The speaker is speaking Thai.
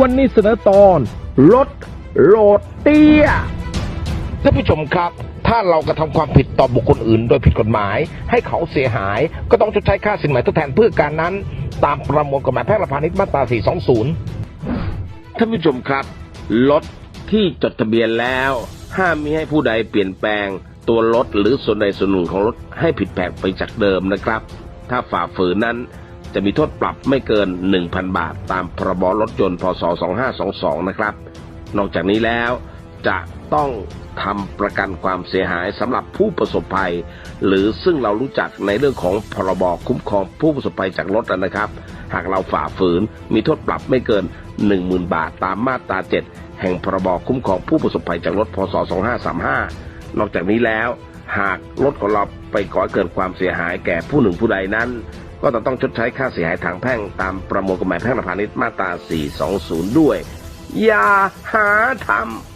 วันนี้เสนอตอนรถโหลดเตี้ยท่านผู้ชมครับ ถ้าเรากระทำความผิดต่อบุคคลอื่น โดยผิดกฎหมาย ให้เขาเสียหาย ก็ต้องชดใช้ค่าสินไหมทดแทนเพื่อการนั้น ตามประมวลกฎหมายแพ่งและพาณิชย์มาตรา 420 ท่านผู้ชมครับรถที่จดทะเบียนแล้ว ห้ามมิให้ผู้ใดเปลี่ยนแปลงตัวรถหรือส่วนใดส่วนหนึ่งของรถให้ผิดแผกไปจากเดิมนะครับ ถ้าฝ่าฝืนนั้น จะมีโทษปรับไม่เกิน 1,000 บาท ตามพรบรถยนต์พศ 2522 นะครับ นอกจากนี้แล้วจะต้องทำประกันความเสียหายสำหรับผู้ประสบภัย หรือซึ่งเรารู้จักในเรื่องของพรบคุ้มครองผู้ประสบภัยจากรถนะครับ หากเราฝ่าฝืนมีโทษปรับไม่เกิน 10,000 บาท ตามมาตรา 7 แห่งพรบคุ้มครองผู้ประสบภัยจากรถพศ 2535 นอกจากนี้แล้ว หากรถของเราไปก่อเกิดความเสียหายแก่ผู้หนึ่งผู้ใดนั้น ก็จะต้องชดใช้ค่าเสียหายทางแพ่งตามประมวลกฎหมายแพ่งและพาณิชย์มาตรา 420 ด้วย อย่าหาทำ